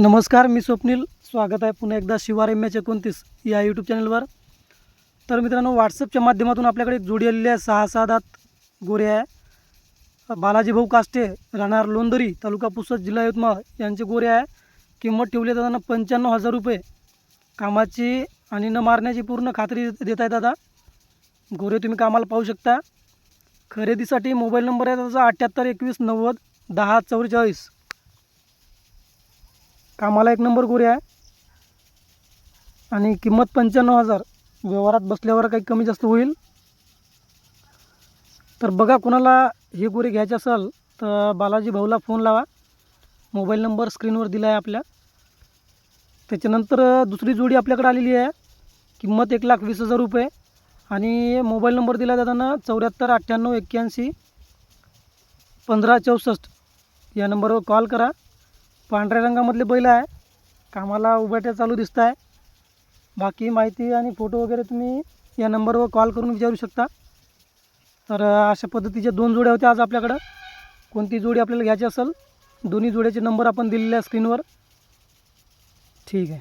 नमस्कार मी स्वप्नील. स्वागत आहे पुन्हा एकदा शिवार एम एच एकोणतीस या यूट्यूब चॅनलवर तर मित्रांनो व्हॉट्सअपच्या माध्यमातून आपल्याकडे एक जोडी आलेली आहे. सहा सहा दात गोरे आहे. बालाजी भाऊ काष्टे राहणार लोंदरी तालुका पुसद जिल्हा यवतमाळ यांचे गोरे आहे. किंमत ठेवली दादांना पंच्याण्णव हजार रुपये. कामाची आणि न मारण्याची पूर्ण खात्री देत आहे दादा. गोरे तुम्ही कामाला पाहू शकता. खरेदीसाठी मोबाईल नंबर आहे त्याचा अठ्ठ्याहत्तर एकवीस नव्वद दहा चौवेचाळीस. कामाला एक नंबर गोरी आहे. आणि किंमत पंच्याण्णव हजार. व्यवहारात बसल्यावर काही कमी जास्त होईल. तर बघा कोणाला हे गोरी घ्यायची असेल तर बालाजी भाऊला फोन लावा. मोबाईल नंबर स्क्रीनवर दिला आहे आपल्या. त्याच्यानंतर दुसरी जोडी आपल्याकडे आलेली आहे. किंमत एक लाख वीस हजार रुपये. आणि मोबाईल नंबर दिला जाताना चौऱ्याहत्तर अठ्ठ्याण्णव एक्क्याऐंशी पंधरा चौसष्ट या नंबरवर कॉल करा. पांढऱ्या रंगामधले बैल आहे. कामाला उभाट्या चालू दिसत आहे बाकी माहिती आणि फोटो वगैरे तुम्ही या नंबरवर कॉल करून विचारू शकता. तर अशा पद्धतीच्या दोन जोड्या होत्या आज आपल्याकडं. कोणती जोडी आपल्याला घ्यायची असेल दोन्ही जोड्याचे नंबर आपण दिलेले आहे स्क्रीनवर ठीक आहे.